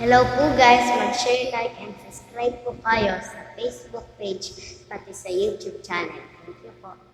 Hello po guys, mag-share, like, and subscribe po kayo sa Facebook page pati sa YouTube channel. Thank you po.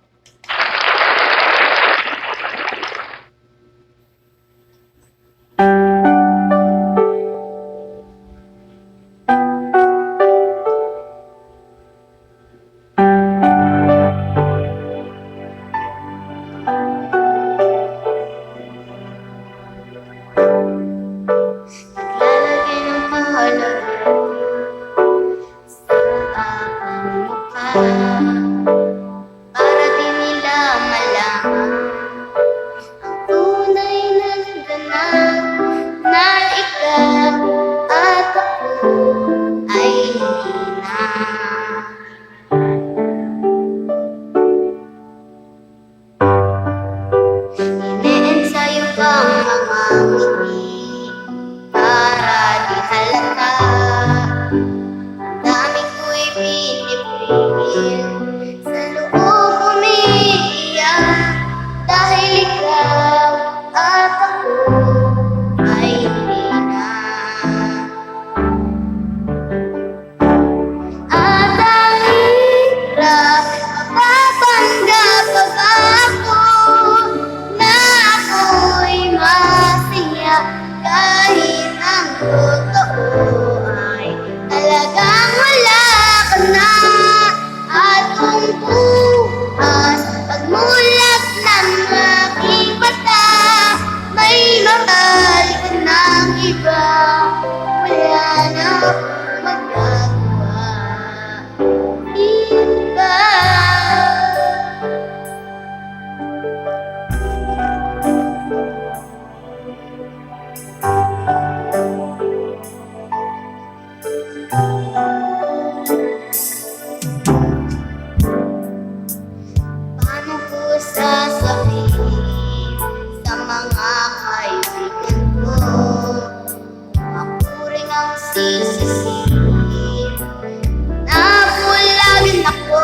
ako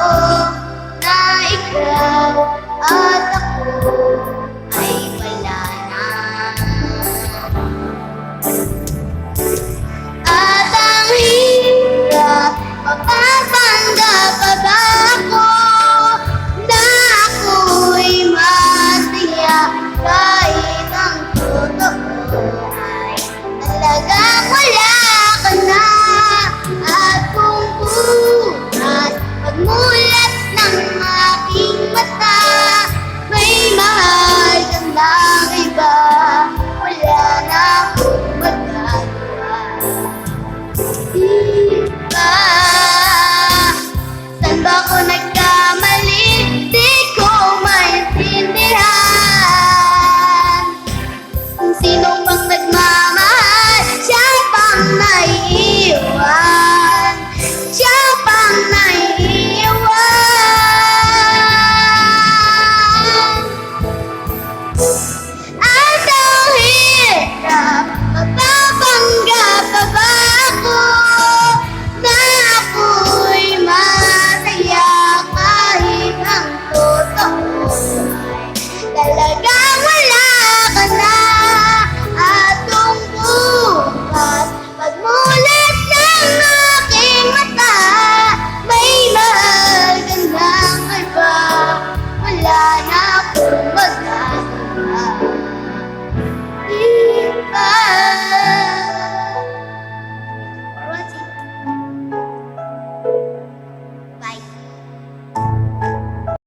na ikaw at ako ay wala na. At ang hirap, mapapanda pa ako na ako'y masaya kahit ang totoo ay talaga